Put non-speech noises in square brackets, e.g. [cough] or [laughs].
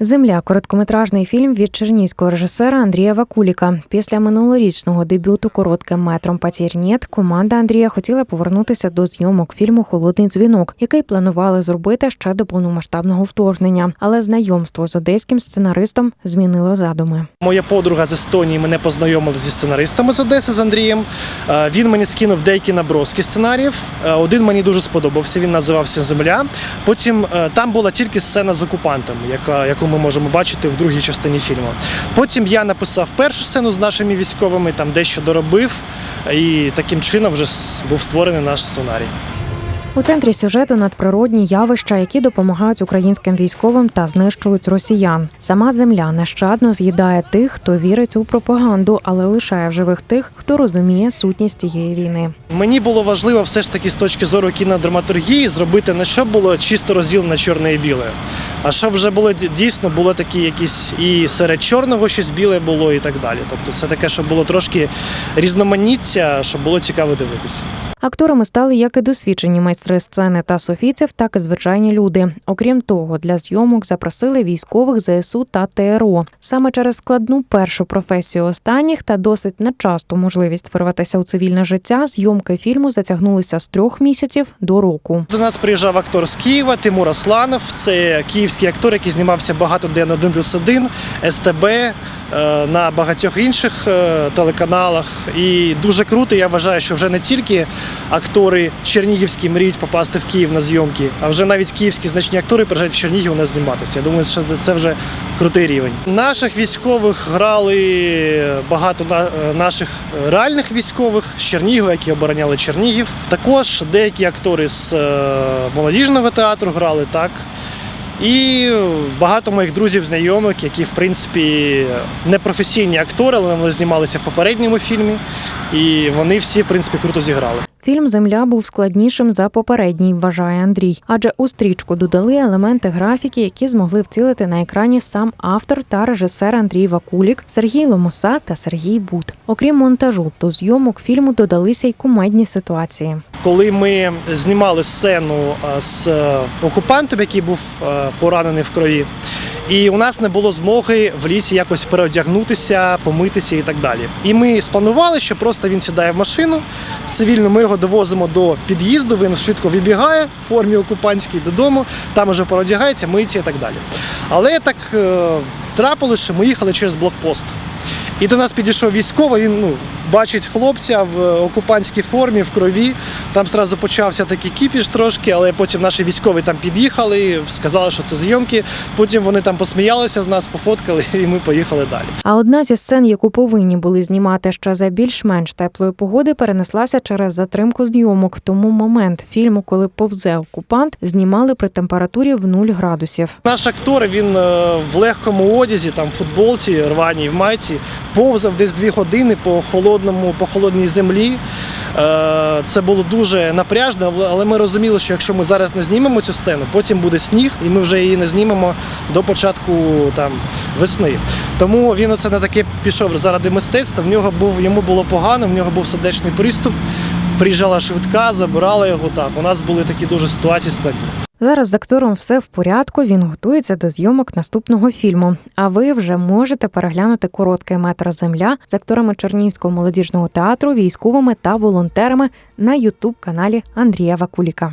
Земля короткометражний фільм від чернігівського режисера Андрія Вакуліка. Після минулорічного дебюту коротким метром «Патірнєт» команда Андрія хотіла повернутися до зйомок фільму Холодний дзвінок, який планували зробити ще до повномасштабного вторгнення. Але знайомство з одеським сценаристом змінило задуми. Моя подруга з Естонії мене познайомила зі сценаристами з Одеси з Андрієм. Е, Він мені скинув деякі наброски сценаріїв. Е, Один мені дуже сподобався. Він називався Земля. Потім е, там була тільки сцена з окупантами, яка яку ми можемо бачити в другій частині фільму. Потім я написав першу сцену з нашими військовими, там дещо доробив, і таким чином вже був створений наш сценарій. У центрі сюжету надприродні явища, які допомагають українським військовим та знищують росіян. Сама земля нещадно з'їдає тих, хто вірить у пропаганду, але лишає в живих тих, хто розуміє сутність цієї війни. Мені було важливо все ж таки з точки зору кінодраматургії зробити не щоб було чисто розділено чорне і біле, а щоб вже було дійсно було такі якісь і серед чорного щось біле було і так далі. Тобто все таке, щоб було трошки різноманіття, щоб було цікаво дивитися. Акторами стали як і досвідчені майстри сцени та софійців, так і звичайні люди. Окрім того, для зйомок запросили військових ЗСУ та ТРО. Саме через складну першу професію останніх та досить нечасту можливість вирватися у цивільне життя. Зйомки фільму затягнулися з трьох місяців до року. До нас приїжджав актор з Києва Тимур Асланов. Це київський актор, який знімався багато де на 1 плюс 1, СТБ, е, на багатьох інших е, телеканалах. І дуже круто. Я вважаю, що вже не тільки актори чернігівські мріють попасти в Київ на зйомки, а вже навіть київські значні актори приїжджають в Чернігів у нас зніматися. Я думаю, що це- вже крутий рівень. Наших військових грали багато наших реальних військових з Чернігова, які обороняли Чернігів. Також деякі актори з е, молодіжного театру грали так. І багато моїх друзів, знайомих, які в принципі не професійні актори, але вони знімалися в попередньому фільмі. І вони всі, в принципі, круто зіграли. Фільм Земля був складнішим за попередній, вважає Андрій. Адже у стрічку додали елементи графіки, які змогли вцілити на екрані сам автор та режисер Андрій Вакулік, Сергій Ломоса та Сергій Бут. Окрім монтажу, до зйомок фільму додалися й кумедні ситуації. Коли ми знімали сцену е, з е, окупантом, який був е, поранений в крові, і у нас не було змоги в лісі якось переодягнутися, помитися і так далі. І ми спланували, що просто він сідає в машину цивільно. Ми його довозимо до під'їзду. Він швидко вибігає в формі окупантській додому, там уже переодягається, миється і так далі. Але так е, трапилось, що ми їхали через блокпост. І до нас підійшов військовий, він ну, бачить хлопця в е, окупантській формі, в крові. Там одразу почався такий кіпіш трошки, але потім наші військові там під'їхали, сказали, що це зйомки. Потім вони там посміялися з нас, пофоткали, [laughs] і ми поїхали далі. А одна зі сцен, яку повинні були знімати ще за більш-менш теплої погоди, перенеслася через затримку зйомок. Тому момент фільму, коли повзе окупант, знімали при температурі в 0 градусів. Наш актор він е, в легкому одязі, там в футболці, рваній в майці, повзав десь дві години по холодному, по холодній землі. Е, Це було дуже напряжно, але ми розуміли, що якщо ми зараз не знімемо цю сцену, потім буде сніг, і ми вже її не знімемо до початку там весни. Тому він оце на таке пішов заради мистецтва. В нього був йому було погано, в нього був сердечний приступ. Приїжджала швидка, забирала його так. У нас були такі дуже ситуації складні. Зараз з актором все в порядку. Він готується до зйомок наступного фільму. А ви вже можете переглянути короткий метр земля з акторами Чернігівського молодіжного театру, військовими та волонтерами на ютуб каналі Андрія Вакуліка.